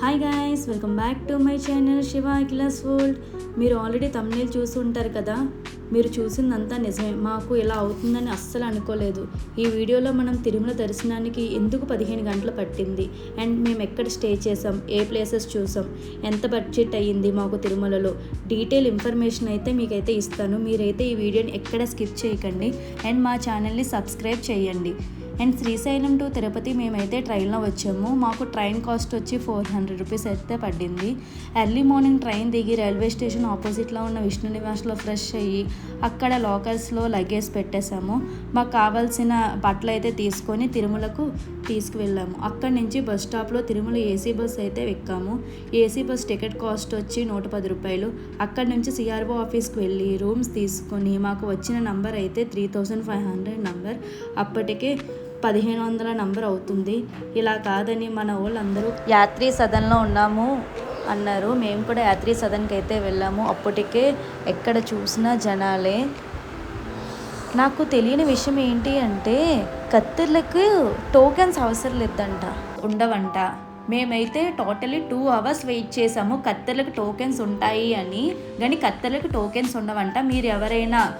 Hi guys welcome back to my channel Shiva Akhila's world మీరు already తమిళ చూసి ఉంటారు కదా? మీరు చూసిందంతా నిజమే. మాకు ఇలా అవుతుందని అస్సలు అనుకోలేదు. ఈ వీడియోలో మనం తిరుమల దర్శనానికి ఎందుకు పదిహేను గంటలు పట్టింది? అండ్ మేము ఎక్కడ స్టే చేసాం? ఏ ప్లేసెస్ చూసాం? ఎంత బడ్జెట్ అయ్యింది మాకు తిరుమలలో? డీటెయిల్ ఇన్ఫర్మేషన్ అయితే మీకైతే ఇస్తాను. మీరైతే ఈ వీడియోని ఎక్కడ స్కిప్ చేయకండి. అండ్ మా ఛానల్ని సబ్స్క్రైబ్ చేయండి. అండ్ శ్రీశైలం టు తిరుపతి మేమైతే ట్రైన్లో వచ్చాము. మాకు ట్రైన్ కాస్ట్ వచ్చి ఫోర్ హండ్రెడ్ రూపీస్ అయితే పడింది. ఎర్లీ మార్నింగ్ ట్రైన్ దిగి రైల్వే స్టేషన్ ఆపోజిట్లో ఉన్న విష్ణు నివాస్లో ఫ్రెష్ అయ్యి అక్కడ లాకర్స్లో లగేజ్ పెట్టేశాము. మాకు కావాల్సిన బట్టలు అయితే తీసుకొని తిరుమలకు తీసుకువెళ్ళాము. అక్కడి నుంచి బస్ స్టాప్లో తిరుమల ఏసీ బస్ అయితే ఎక్కాము. ఏసీ బస్ టికెట్ కాస్ట్ వచ్చి నూట పది రూపాయలు. అక్కడి నుంచి సిఆర్ఓ ఆఫీస్కి వెళ్ళి రూమ్స్ తీసుకొని మాకు వచ్చిన నంబర్ అయితే three thousand five hundred number. అప్పటికే పదిహేను వందల నంబర్ అవుతుంది. ఇలా కాదని మన వాళ్ళందరూ యాత్రి సదన్లో ఉన్నాము అన్నారు. మేము కూడా యాత్రి సదన్కి అయితే వెళ్ళాము. అప్పటికే ఎక్కడ చూసినా జనాలే. నాకు తెలియని విషయం ఏంటి అంటే కత్తిర్లకు టోకెన్స్ అవసరం లేదంట. ఉండవంట. మేమైతే టోటలీ టూ అవర్స్ వెయిట్ చేసాము కత్తెలకు టోకెన్స్ ఉంటాయి అని. కానీ కత్తెలకు టోకెన్స్ ఉండవంట. మీరు ఎవరైనా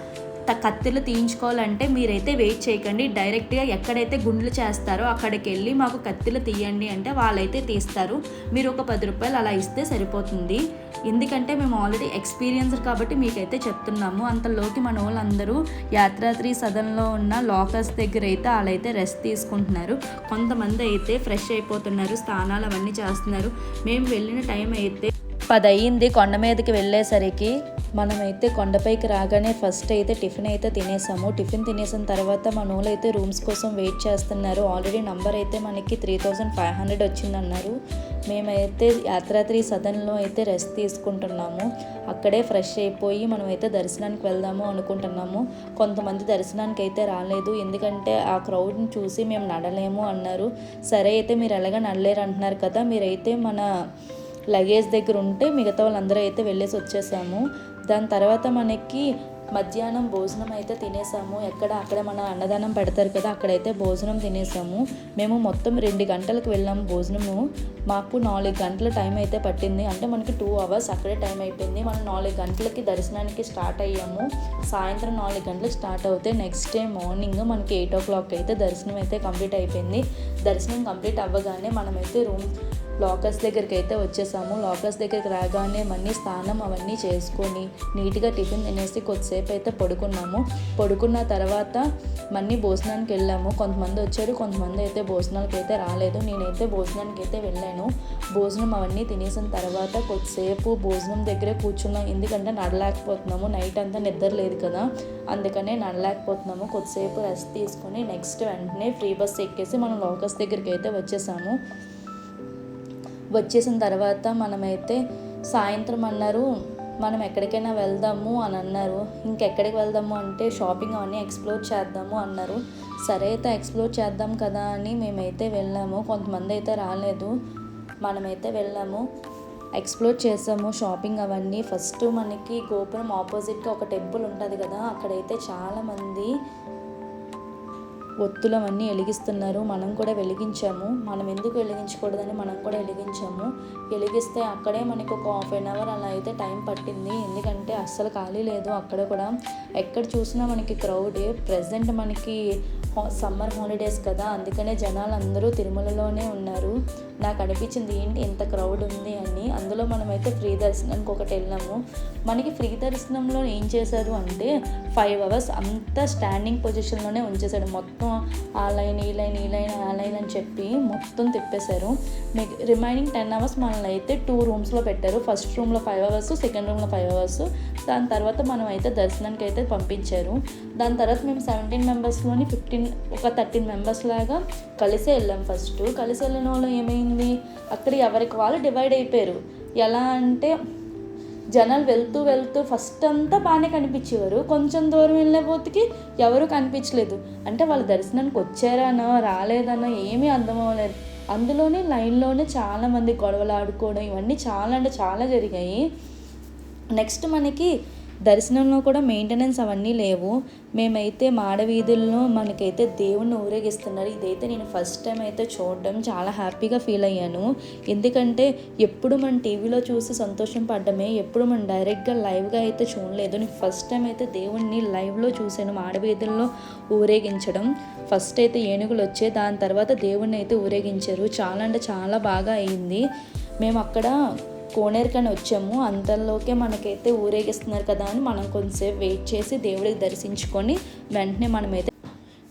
కత్తిలు తీయించుకోవాలంటే మీరైతే వెయిట్ చేయకండి. డైరెక్ట్గా ఎక్కడైతే గుండ్లు చేస్తారో అక్కడికి వెళ్ళి మాకు కత్తిలు తీయండి అంటే వాళ్ళైతే తీస్తారు. మీరు ఒక పది రూపాయలు అలా ఇస్తే సరిపోతుంది. ఎందుకంటే మేము ఆల్రెడీ ఎక్స్పీరియన్స్డ్ కాబట్టి మీకైతే చెప్తున్నాము. అంతలోకి మన వాళ్ళందరూ యాత్రాత్రి సదన్లో ఉన్న లాకర్స్ దగ్గర అయితే వాళ్ళైతే రెస్ట్ తీసుకుంటున్నారు. కొంతమంది అయితే ఫ్రెష్ అయిపోతున్నారు స్నానాలు అవన్నీ చేస్తున్నారు. మేము వెళ్ళిన టైం అయితే పది అయ్యింది కొండ మీదకి వెళ్ళేసరికి మనమైతే కొండపైకి రాగానే ఫస్ట్ అయితే టిఫిన్ అయితే తినేసాము. టిఫిన్ తినేసిన తర్వాత మన వాళ్ళు అయితే రూమ్స్ కోసం వెయిట్ చేస్తున్నారు. ఆల్రెడీ నంబర్ అయితే మనకి త్రీ థౌజండ్ ఫైవ్ హండ్రెడ్ వచ్చిందన్నారు. మేమైతే యాత్రాత్రి సదన్లో అయితే రెస్ట్ తీసుకుంటున్నాము. అక్కడే ఫ్రెష్ అయిపోయి మనమైతే దర్శనానికి వెళ్దాము అనుకుంటున్నాము. కొంతమంది దర్శనానికి అయితే రాలేదు. ఎందుకంటే ఆ క్రౌడ్ని చూసి మేము నడలేము అన్నారు. సరే అయితే మీరు ఎలాగ నడలేరు అంటున్నారు కదా మీరైతే మన లగేజ్ దగ్గర ఉంటే మిగతా వాళ్ళందరూ అయితే వెళ్ళేసి వచ్చేసాము. దాని తర్వాత మనకి మధ్యాహ్నం భోజనం అయితే తినేసాము. ఎక్కడ? అక్కడ మన అన్నదానం పెడతారు కదా అక్కడైతే భోజనం తినేసాము. మేము మొత్తం రెండు గంటలకు వెళ్ళాము భోజనము. మాకు నాలుగు గంటల టైం అయితే పట్టింది. అంటే మనకి టూ అవర్స్ అక్కడే టైం అయిపోయింది. మనం నాలుగు గంటలకి దర్శనానికి స్టార్ట్ అయ్యాము. సాయంత్రం నాలుగు గంటలకు స్టార్ట్ అవుతే నెక్స్ట్ డే మార్నింగ్ మనకి ఎయిట్ ఓ క్లాక్ అయితే దర్శనం అయితే కంప్లీట్ అయిపోయింది. దర్శనం కంప్లీట్ అవ్వగానే మనమైతే రూమ్ లాకర్స్ దగ్గరికి అయితే వచ్చేసాము. లాకర్స్ దగ్గరికి రాగానే మళ్ళీ స్నానం అవన్నీ చేసుకొని నీట్గా టిఫిన్ తినేసి కొద్దిసేపు అయితే పడుకున్నాము. పడుకున్న తర్వాత మళ్ళీ భోజనానికి వెళ్ళాము. కొంతమంది వచ్చారు కొంతమంది అయితే భోజనానికి అయితే రాలేదు. నేనైతే భోజనానికి అయితే వెళ్ళాను. భోజనం అవన్నీ తినేసిన తర్వాత కొద్దిసేపు భోజనం దగ్గరే కూర్చున్నాం. ఎందుకంటే నడలేకపోతున్నాము. నైట్ అంతా నిద్ర లేదు కదా. అందుకనే నడలేకపోతున్నాము. కొద్దిసేపు రెస్ట్ తీసుకొని నెక్స్ట్ వెంటనే ఫ్రీ బస్ ఎక్కేసి మనం లాకర్స్ దగ్గరికి అయితే వచ్చేసాము. వచ్చేసిన తర్వాత మనమైతే సాయంత్రం అన్నారు మనం ఎక్కడికైనా వెళ్దాము అని అన్నారు. ఇంకెక్కడికి వెళ్దాము అంటే షాపింగ్ అవన్నీ ఎక్స్ప్లోర్ చేద్దాము అన్నారు. సరే అయితే ఎక్స్ప్లోర్ చేద్దాం కదా అని మేమైతే వెళ్ళాము. కొంతమంది అయితే రాలేదు. మనమైతే వెళ్ళాము. ఎక్స్ప్లోర్ చేసాము షాపింగ్ అవన్నీ. ఫస్ట్ మనకి గోపురం ఆపోజిట్గా ఒక టెంపుల్ ఉంటుంది కదా అక్కడైతే చాలామంది ఒత్తులు అవన్నీ వెలిగిస్తున్నారు. మనం కూడా వెలిగించాము. మనం ఎందుకు వెలిగించకూడదని మనం కూడా వెలిగించాము. వెలిగిస్తే అక్కడే మనకి ఒక హాఫ్ అన్ అవర్ అలా అయితే టైం పట్టింది. ఎందుకంటే అస్సలు ఖాళీ లేదు. అక్కడ కూడా ఎక్కడ చూసినా మనకి క్రౌడ్ ప్రజెంట్ మనకి సమ్మర్ హాలిడేస్ కదా. అందుకనే జనాలు అందరూ తిరుమలలోనే ఉన్నారు. నాకు అనిపించింది ఏంటి ఎంత క్రౌడ్ ఉంది అని. అందులో మనమైతే ఫ్రీ దర్శనానికి ఒకటి వెళ్ళాము. మనకి ఫ్రీ దర్శనంలో ఏం చేశారు అంటే ఫైవ్ అవర్స్ అంతా స్టాండింగ్ పొజిషన్లోనే ఉంచేశాడు మొత్తం ఆ లైన్ ఈ లైన్ ఈ లైన్ ఆ లైన్ అని చెప్పి మొత్తం తిప్పేశారు. మీకు రిమైనింగ్ టెన్ అవర్స్ మనల్ని అయితే టూ రూమ్స్లో పెట్టారు. ఫస్ట్ రూమ్లో ఫైవ్ అవర్స్ సెకండ్ రూమ్లో ఫైవ్ అవర్స్ దాని తర్వాత మనం అయితే దర్శనానికి అయితే పంపించారు. దాని తర్వాత మేము సెవెంటీన్ మెంబర్స్లోని ఫిఫ్టీన్ ఒక థర్టీన్ మెంబర్స్ లాగా కలిసే వెళ్ళాం ఫస్ట్ కలిసి వెళ్ళిన వాళ్ళు ఏమైంది అక్కడ ఎవరికి వాళ్ళు డివైడ్ అయిపోయారు. ఎలా అంటే జనాలు వెళ్తూ వెళ్తూ ఫస్ట్ అంతా బాగానే కనిపించేవారు. కొంచెం దూరం వెళ్ళేపోతుకి ఎవరు కనిపించలేదు. అంటే వాళ్ళ దర్శనానికి వచ్చారనో రాలేదనో ఏమీ అర్థం అవ్వలేదు. అందులోనే లైన్లోనే చాలామంది గొడవలు ఆడుకోవడం ఇవన్నీ చాలా అంటే చాలా జరిగాయి. నెక్స్ట్ మనకి దర్శనంలో కూడా మెయింటెనెన్స్ అవన్నీ లేవు. మేమైతే మాడవీధుల్లో మనకైతే దేవుణ్ణి ఊరేగిస్తున్నారు. ఇదైతే నేను ఫస్ట్ టైం అయితే చూడడం చాలా హ్యాపీగా ఫీల్ అయ్యాను. ఎందుకంటే ఎప్పుడు మనం టీవీలో చూసి సంతోషం పడ్డమే ఎప్పుడు మనం డైరెక్ట్గా లైవ్గా అయితే చూడలేదు. నేను ఫస్ట్ టైం అయితే దేవుణ్ణి లైవ్లో చూశాను మాడవీధుల్లో ఊరేగించడం. ఫస్ట్ అయితే ఏనుగులు వచ్చే దాని తర్వాత దేవుణ్ణి అయితే ఊరేగించారు. చాలా అంటే చాలా బాగా అయింది. మేము అక్కడ కోనేరుకని వచ్చాము. అంతలోకే మనకైతే ఊరేగిస్తున్నారు కదా అని మనం కొంతసేపు వెయిట్ చేసి దేవుడికి దర్శించుకొని వెంటనే మనమైతే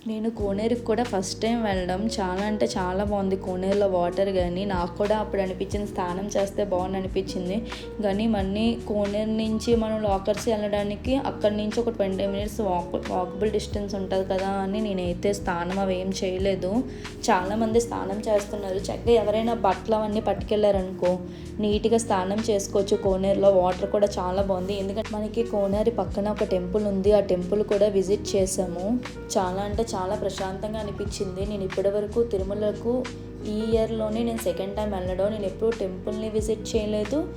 నేను కోనేరుకి కూడా ఫస్ట్ టైం వెళ్ళడం. చాలా అంటే చాలా బాగుంది కోనేరులో వాటర్ కానీ నాకు కూడా అప్పుడు అనిపించింది స్నానం చేస్తే బాగుంది అనిపించింది. కానీ మళ్ళీ కోనేరు నుంచి మనం లాకర్స్ వెళ్ళడానికి అక్కడి నుంచి ఒక twenty minutes walk walkable distance ఉంటుంది కదా అని నేనైతే స్నానం అవి ఏం చేయలేదు. చాలామంది స్నానం చేస్తున్నారు. చక్కగా ఎవరైనా బట్టలు అవన్నీ పట్టుకెళ్ళారనుకో నీట్గా స్నానం చేసుకోవచ్చు. కోనేరులో వాటర్ కూడా చాలా బాగుంది. ఎందుకంటే మనకి కోనేరు పక్కన ఒక టెంపుల్ ఉంది. ఆ టెంపుల్ కూడా విజిట్ చేసాము. చాలా అంటే చాలా చాలా ప్రశాంతంగా అనిపించింది. నేను ఇప్పటివరకు తిరుమలకు ఈ ఇయర్లోనే నేను సెకండ్ టైం వెళ్ళడం. నేను ఎప్పుడూ టెంపుల్ని విజిట్ చేయలేదు.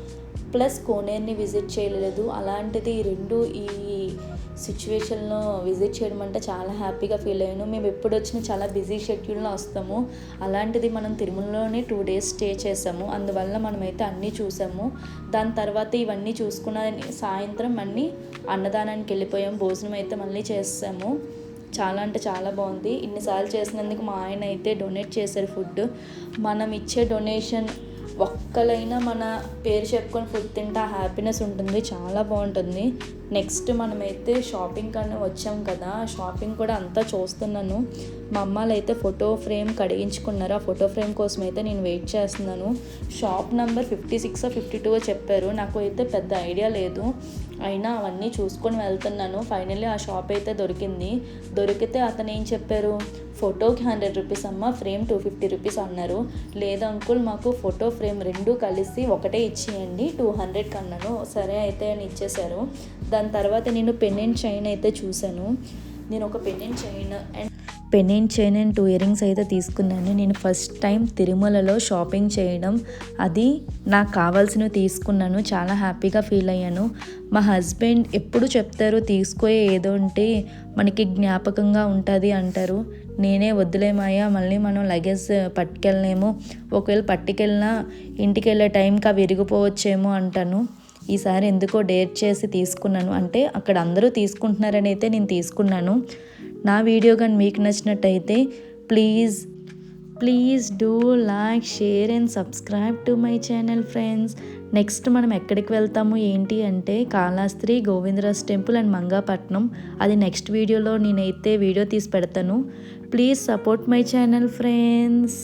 ప్లస్ కోనేరుని విజిట్ చేయలేదు. అలాంటిది రెండు ఈ సిచ్యువేషన్లో విజిట్ చేయడం అంటే చాలా హ్యాపీగా ఫీల్ అయ్యాను. మేము ఎప్పుడు వచ్చినా చాలా బిజీ షెడ్యూల్లో వస్తాము. అలాంటిది మనం తిరుమలలోనే టూ డేస్ స్టే చేసాము. అందువల్ల మనమైతే అన్నీ చూసాము. దాని తర్వాత ఇవన్నీ చూసుకున్న సాయంత్రం మళ్ళీ అన్నదానానికి వెళ్ళిపోయాము భోజనం అయితే మళ్ళీ చేసాము. చాలా అంటే చాలా బాగుంది. ఇన్నిసార్లు చేసినందుకు మా ఆయన అయితే డొనేట్ చేశారు ఫుడ్ మనం ఇచ్చే డొనేషన్ ఒక్కలైనా మన పేరు చెప్పుకొని ఫుడ్ తింటే హ్యాపీనెస్ ఉంటుంది చాలా బాగుంటుంది. నెక్స్ట్ మనమైతే షాపింగ్ కానీ వచ్చాం కదా షాపింగ్ కూడా అంతా చూస్తున్నాను. మా అమ్మాలు అయితే ఫోటో ఫ్రేమ్ కడిగించుకున్నారు ఆ ఫోటో ఫ్రేమ్ కోసం అయితే నేను వెయిట్ చేస్తున్నాను. Shop number fifty six fifty two చెప్పారు నాకు అయితే పెద్ద ఐడియా లేదు. అయినా అవన్నీ చూసుకొని వెళ్తున్నాను. ఫైనల్లీ ఆ షాప్ అయితే దొరికింది. దొరికితే అతను ఏం చెప్పారు? ఫోటోకి హండ్రెడ్ రూపీస్ అమ్మ ఫ్రేమ్ టూ ఫిఫ్టీ రూపీస్ అన్నారు. లేదు అంకుల్ మాకు ఫోటో ఫ్రేమ్ రెండు కలిసి ఒకటే ఇచ్చేయండి టూ హండ్రెడ్కి అన్నాను సరే అయితే అని ఇచ్చేశారు. దాని తర్వాత నేను పెన్ చైన్ అయితే చూశాను. నేను ఒక pen chain and pen chain and two earrings అయితే తీసుకున్నాను. నేను ఫస్ట్ టైం తిరుమలలో షాపింగ్ చేయడం అది నాకు కావాల్సినవి తీసుకున్నాను. చాలా హ్యాపీగా ఫీల్ అయ్యాను. మా హస్బెండ్ ఎప్పుడు చెప్తారు తీసుకోయే ఏదో ఉంటే మనకి జ్ఞాపకంగా ఉంటుంది అంటారు. నేనే వద్దులేమాయా మళ్ళీ మనం లగేజ్ పట్టుకెళ్ళలేము. ఒకవేళ పట్టుకెళ్ళినా ఇంటికి వెళ్ళే టైంకి అవి విరిగిపోవచ్చేమో అంటాను. ఈసారి ఎందుకో డేర్ చేసి తీసుకున్నాను. అంటే అక్కడ అందరూ తీసుకుంటున్నారని అయితే నేను తీసుకున్నాను. నా వీడియో కానీ మీకు నచ్చినట్టయితే please please do like share and subscribe to my channel friends. Next మనం ఎక్కడికి వెళ్తాము ఏంటి అంటే కాళాస్త్రి గోవిందరాజ్ టెంపుల్ అండ్ మంగాపట్నం. అది నెక్స్ట్ వీడియోలో నేనైతే వీడియో తీసి పెడతాను. Please support my channel friends